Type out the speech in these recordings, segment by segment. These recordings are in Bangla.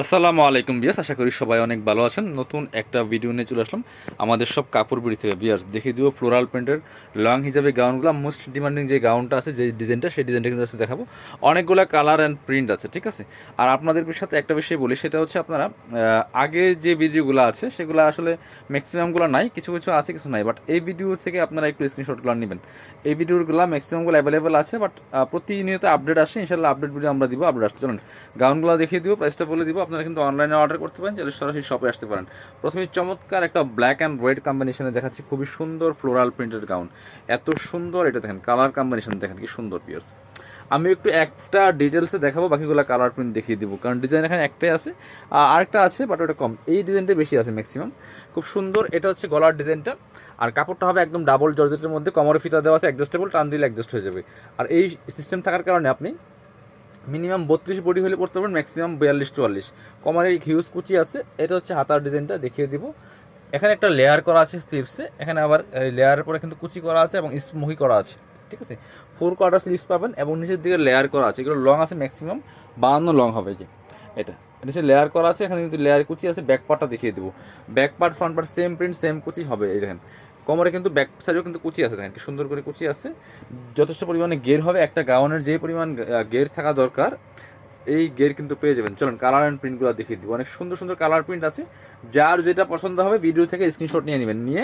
আসসালামু আলাইকুম বিয়াস আশা করি সবাই অনেক ভালো আছেন। নতুন একটা ভিডিও নিয়ে চলে আসলাম। আমাদের সব কাপড় বিড়ি থেকে বিয়াস দেখিয়ে দিব ফ্লোরাল প্রিন্টের লং হিসাবে গাউনগুলো মোস্ট ডিমান্ডিং যে গাউনটা আছে, যে ডিজাইনটা সেই ডিজাইনটা কিন্তু আছে দেখাবো। অনেকগুলো কালার অ্যান্ড প্রিন্ট আছে, ঠিক আছে? আর আপনাদের সাথে একটা বিষয় বলি, সেটা হচ্ছে আপনারা আগে যে ভিডিওগুলো আছে, সেগুলো আসলে ম্যাক্সিমামগুলো নাই, কিছু কিছু আছে, কিছু নাই বাট এই ভিডিও থেকে আপনারা একটু স্ক্রিনশটগুলো নেবেন। এই ভিডিওগুলো ম্যাক্সিমামগুলো অ্যাভেলেবেল আছে বাট প্রতিনিয়ত আপডেট আসে ইনশাল্লাহ আপডেট ভিডিও আমরা দিব আপডেট আসতে চলুন। গাউনগুলো দেখিয়ে দিব প্রাইসটা বলে দিব আপনারা কিন্তু অনলাইনে অর্ডার করতে পারেন, চাইলে সরাসরি শপে আসতে পারেন। প্রথমে চমৎকার একটা ব্ল্যাক অ্যান্ড রেড কম্বিনেশনে দেখাচ্ছি, খুবই সুন্দর ফ্লোরাল প্রিন্টেড গাউন এত সুন্দর এটা দেখেন কালার কম্বিনেশন দেখেন, কি সুন্দর পিয়ার্স আমি একটু একটা ডিটেলসে দেখাবো, বাকিগুলো কালার প্রিন্ট দেখিয়ে দিব, কারণ ডিজাইন এখানে একটাই আছে। আর আরেকটা আছে বাট ওটা কম। এই ডিজাইনটা বেশি আছে ম্যাক্সিমাম খুব সুন্দর, এটা হচ্ছে গলার ডিজাইনটা আর কাপড়টা হবে একদম ডাবল জর্জেটের মধ্যে কমর ফিতা দেওয়া আছে অ্যাডজাস্টেবল টান দিলে অ্যাডজাস্ট হয়ে যাবে। আর এই সিস্টেম থাকার কারণে আপনি মিনিমাম বত্রিশ বডি হলে পড়তে পারবেন ম্যাক্সিমাম বিয়াল্লিশ, চুয়াল্লিশ। কমারের হিউজ কুচি আছে, এটা হচ্ছে হাতার ডিজাইনটা, দেখিয়ে দিব। এখানে একটা লেয়ার করা আছে স্লিভসে এখানে আবার লেয়ারের পরে কিন্তু কুচি করা আছে এবং স্মোকি করা আছে, ঠিক আছে? ফোর কোয়ার্টার স্লিভস পাবেন এবং নিচের দিকে লেয়ার করা আছে, এগুলো লং আছে ম্যাক্সিমাম বাহান্ন লং হবে যে, এটা। নিচে লেয়ার করা আছে, এখানে কিন্তু লেয়ার কুচি আছে ব্যাক পার্টটা দেখিয়ে দেবো। Back part front part same print same কুচি হবে, এই দেখেন। কোমরে কিন্তু ব্যাক সাইডেও কিন্তু কুচি আছে, দেখেন কি সুন্দর করে কুচি আছে। যথেষ্ট পরিমাণে গের হবে, একটা গাউনের যে পরিমাণ গের থাকা দরকার, এই গের কিন্তু পেয়ে যাবেন। চলুন কালার অ্যান্ড প্রিন্টগুলো দেখিয়ে দিব অনেক সুন্দর সুন্দর কালার প্রিন্ট আছে। যার যেটা পছন্দ হবে ভিডিও থেকে স্ক্রিনশট নিয়ে নেবেন। নিয়ে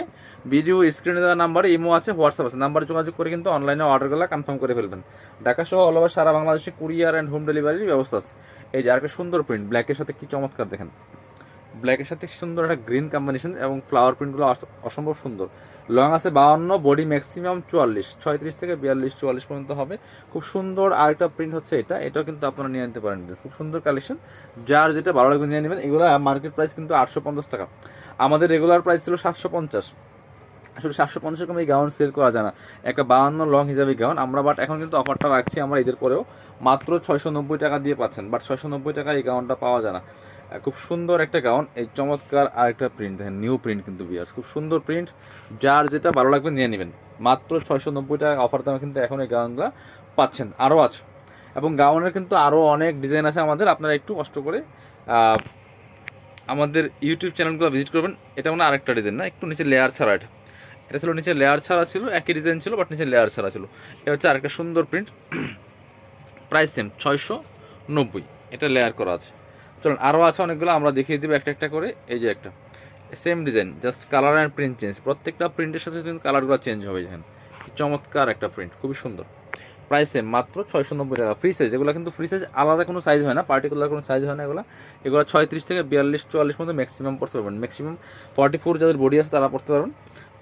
ভিডিও স্ক্রিনে দেওয়া নাম্বারে ইমো আছে হোয়াটসঅ্যাপ আছে। নাম্বারে যোগাযোগ করে কিন্তু অনলাইনে অর্ডারগুলো কনফার্ম করে ফেলবেন। ঢাকা সহ অল ওভার সারা বাংলাদেশে কুরিয়ার অ্যান্ড হোম ডেলিভারির ব্যবস্থা আছে। এই যে আরেকটা সুন্দর প্রিন্ট ব্ল্যাকের সাথে কি চমৎকার দেখেন। ব্ল্যাকের সাথে সুন্দর একটা গ্রিন কম্বিনেশন এবং ফ্লাওয়ার প্রিন্টগুলো অসম্ভব সুন্দর। লং আছে বাউন্ন, বডি ম্যাক্সিমাম চুয়াল্লিশ, ছয়ত্রিশ থেকে বিয়াল্লিশ, চুয়াল্লিশ পর্যন্ত হবে। খুব সুন্দর আরেকটা প্রিন্ট হচ্ছে এটা, এটাও কিন্তু আপনারা নিয়ে নিতে পারেন খুব সুন্দর কালেকশন যার যেটা ভালো লাগবে নিয়ে নেবেন, এগুলো মার্কেট প্রাইস কিন্তু আটশো পঞ্চাশ টাকা। আমাদের রেগুলার প্রাইস ছিল সাতশো পঞ্চাশ। আসলে সাতশো পঞ্চাশ কমে এই গাউন সেল করা যায় না। একটা বাউন্ন লং হিসাবে গাউন আমরা বাট এখন কিন্তু অফারটা রাখছি আমরা ঈদের পরেও। মাত্র ছয়শো নব্বই টাকা দিয়ে পাচ্ছেন বাট ছয়শো নব্বই টাকা এই গাউনটা পাওয়া যায় না। খুব সুন্দর একটা গাউন এই চমৎকার আরেকটা প্রিন্ট দেখেন নিউ প্রিন্ট কিন্তু বিয়ার্স খুব সুন্দর প্রিন্ট যার যেটা ভালো লাগবে নিয়ে নেবেন। মাত্র ছয়শো নব্বই টাকা অফার দামে কিন্তু এখন এই গাউনগুলো পাচ্ছেন, আরও আছে। এবং গাউনের কিন্তু আরও অনেক ডিজাইন আছে আমাদের, আপনারা একটু কষ্ট করে আমাদের ইউটিউব চ্যানেলগুলো ভিজিট করবেন। এটা মানে আরেকটা ডিজাইন না, একটু নিচে লেয়ার ছাড়া এটা। এটা ছিল নিচে লেয়ার ছাড়া ছিল, একই ডিজাইন ছিল বাট নিচে লেয়ার ছাড়া ছিল। এটা হচ্ছে আরেকটা সুন্দর প্রিন্ট প্রাইস সেম ছয়শো নব্বই এটা লেয়ার করা আছে। চলুন আরও আছে অনেকগুলো, আমরা দেখিয়ে দিব একটা একটা করে। এই যে একটা। Same design just colour and print change প্রত্যেকটা প্রিন্টের সাথে কিন্তু কালারগুলো চেঞ্জ হবে, দেখেন। চমৎকার একটা প্রিন্ট খুবই সুন্দর। প্রাইস সেম মাত্র ছয়শো নব্বই টাকা। ফ্রি সাইজ এগুলো কিন্তু ফ্রি সাইজ আলাদা কোনো সাইজ হয় না পার্টিকুলার কোনো সাইজ হয় না এগুলো। এগুলো ছয়ত্রিশ থেকে বিয়াল্লিশ, চুয়াল্লিশ মধ্যে ম্যাক্সিমাম পড়তে পারবেন। ম্যাক্সিমাম ফর্টি ফোর যাদের বডি আছে, তারা পড়তে পারবেন।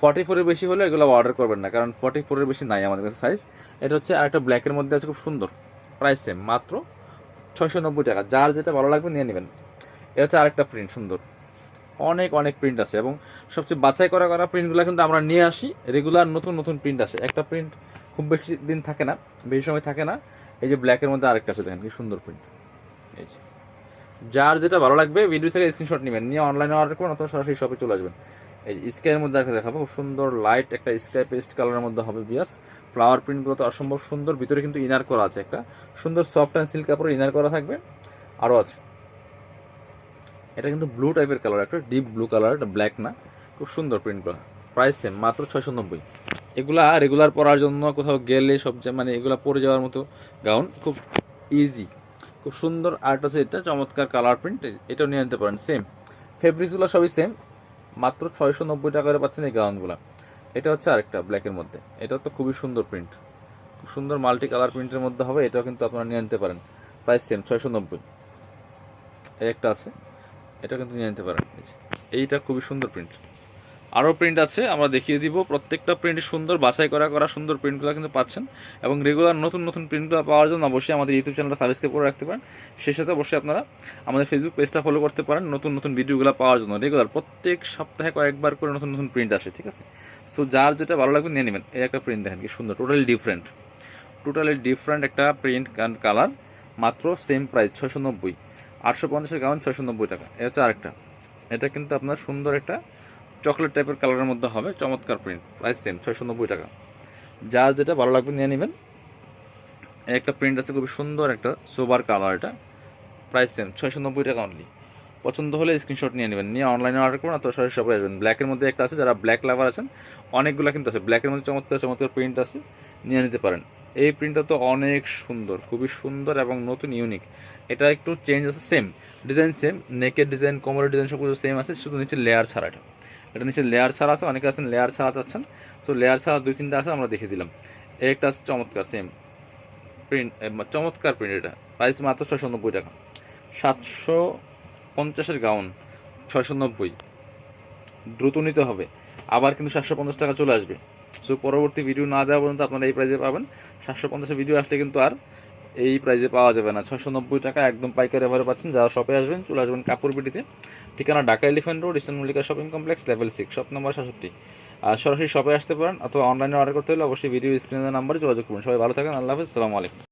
ফর্টি ফোরের বেশি হলে এগুলো অর্ডার করবেন না, কারণ ফর্টি ফোরের বেশি নাই আমাদের কাছে সাইজ এটা হচ্ছে আরেকটা ব্ল্যাকের মধ্যে আছে, খুব সুন্দর। প্রাইস সেম মাত্র ছয়শো নব্বই টাকা। যার যেটা ভালো লাগবে নিয়ে নেবেন। এটা হচ্ছে আরেকটা প্রিন্ট সুন্দর। অনেক অনেক প্রিন্ট আছে এবং সবচেয়ে বাছাই করা করা প্রিন্টগুলো কিন্তু আমরা নিয়ে আসি। রেগুলার নতুন নতুন প্রিন্ট আসে। একটা প্রিন্ট খুব বেশি দিন থাকে না, বেশি সময় থাকে না। এই যে ব্ল্যাকের মধ্যে আরেকটা আছে, দেখেন কি সুন্দর প্রিন্ট এই যে। যার যেটা ভালো লাগবে ভিডিও থেকে স্ক্রিনশট নেবেন। নিয়ে অনলাইনে অর্ডার করুন অথবা সরাসরি শপে চলে আসবেন। এই যে স্কাইয়ের মধ্যে একটা দেখাবো। খুব সুন্দর লাইট একটা স্কাই পেস্ট কালারের মধ্যে হবে বিয়ার্স ফ্লাওয়ার প্রিন্টগুলো তো অসম্ভব সুন্দর, ভিতরে কিন্তু ইনার করা আছে একটা। সুন্দর সফট অ্যান্ড সিল্ক কাপড় ইনার করা থাকবে। আরও আছে। এটা কিন্তু ব্লু টাইপের কালার একটা ডিপ ব্লু কালার এটা ব্ল্যাক না। খুব সুন্দর প্রিন্ট প্রিন্টগুলো প্রাইস সেম মাত্র ছয়শো নব্বই। এগুলা রেগুলার পরার জন্য কোথাও গেলে সব মানে এগুলা পরে যাওয়ার মতো গাউন খুব ইজি খুব সুন্দর আর্ট আছে এটা, চমৎকার কালার প্রিন্ট এটাও নিয়ে নিতে পারেন সেম ফেব্রিক্সগুলো সবই সেম মাত্র ছয়শো নব্বই টাকা করে পাচ্ছেন এই গাউনগুলো এটা হচ্ছে আরেকটা ব্ল্যাকের মধ্যে। এটা তো খুবই সুন্দর প্রিন্ট খুব সুন্দর মাল্টি কালার প্রিন্টের মধ্যে হবে, এটাও কিন্তু আপনারা নিয়ে নিতে পারেন। প্রাইস সেম ছয়শো নব্বই। এই একটা আছে এটা কিন্তু নিয়ে নিতে পারেন। এইটা খুবই সুন্দর প্রিন্ট আরও প্রিন্ট আছে, আমরা দেখিয়ে দিব। প্রত্যেকটা প্রিন্ট সুন্দর, বাছাই করা করা সুন্দর প্রিন্টগুলো কিন্তু পাচ্ছেন। এবং রেগুলার নতুন নতুন প্রিন্টগুলো পাওয়ার জন্য অবশ্যই আমাদের ইউটিউব চ্যানেলটা সাবস্ক্রাইব করে রাখতে পারেন। সেই সাথে অবশ্যই আপনারা আমাদের ফেসবুক পেজটা ফলো করতে পারেন, নতুন নতুন ভিডিওগুলো পাওয়ার জন্য। রেগুলার প্রত্যেক সপ্তাহে কয়েকবার করে নতুন নতুন প্রিন্ট আসে, ঠিক আছে? সো যার যেটা ভালো লাগবে নিয়ে নেবেন। এই একটা প্রিন্ট দেখেন, কি সুন্দর টোটালি ডিফারেন্ট টোটালি ডিফারেন্ট একটা প্রিন্ট অ্যান্ড কালার মাত্র সেম প্রাইস ছয়শো নব্বই। আটশো পঞ্চাশের গাউন ছয়শো নব্বই টাকা। এটা হচ্ছে আরেকটা। এটা কিন্তু আপনার সুন্দর একটা চকলেট টাইপের কালারের মধ্যে হবে, চমৎকার প্রিন্ট প্রাইস সেম ছয়শো নব্বই টাকা। যার যেটা ভালো লাগবে নিয়ে নেবেন। একটা প্রিন্ট আছে, খুবই সুন্দর একটা সোবার কালার এটা। প্রাইস সেম ছয়শো নব্বই টাকা অনলি পছন্দ হলে স্ক্রিনশট নিয়ে নেবেন। নিয়ে অনলাইনে অর্ডার করুন, অথবা সরাসরি শপে আসবেন। ব্ল্যাকের মধ্যে একটা আছে, যারা ব্ল্যাক লাভার আছেন, অনেকগুলো কিন্তু আছে। ব্ল্যাকের মধ্যে চমৎকার চমৎকার প্রিন্ট আছে, নিয়ে নিতে পারেন। এই প্রিন্টটা তো অনেক সুন্দর, খুবই সুন্দর এবং নতুন ইউনিক এটা একটু চেঞ্জ আছে সেম ডিজাইন সেম নেকের ডিজাইন কোমরের ডিজাইন সব কিছু সেম আছে, শুধু নিচে লেয়ার ছাড়া এটা। এটা নিচে লেয়ার ছাড়া আছে, অনেকে আছেন লেয়ার ছাড়া চাচ্ছেন। সো লেয়ার ছাড়া দুই, তিনটা আছে, আমরা দেখিয়ে দিলাম। একটা আছে চমৎকার সেম প্রিন্ট চমৎকার প্রিন্ট এটা। প্রাইস মাত্র ছয়শো নব্বই টাকা। সাতশো পঞ্চাশের গাউন ছয়শো নব্বই। দ্রুত নিতে হবে। আবার কিন্তু সাতশো পঞ্চাশ টাকা চলে আসবে। সো পরবর্তী ভিডিও না দেওয়া পর্যন্ত আপনারা এই প্রাইজে পাবেন। সাতশো পঞ্চাশের ভিডিও আসলে কিন্তু আর এই প্রাইজে পাওয়া যাবে না। ছয়শো নব্বই টাকা একদম পাইকারি এভাবে পাচ্ছেন। যারা শপে আসবেন, চলে আসবেন কাপড় বিটিতে। ঠিকানা Dhaka elephant road eastern Mallika shopping complex level six shop number সাতষট্টি। আর সরাসরি শপে আসতে পারেন অথবা অনলাইনে অর্ডার করতে হলে অবশ্যই ভিডিও স্ক্রিনের নাম্বারে যোগাযোগ করুন। সবাই ভালো থাকেন, আল্লাহ হাফিজ সালামু আলাইকুম।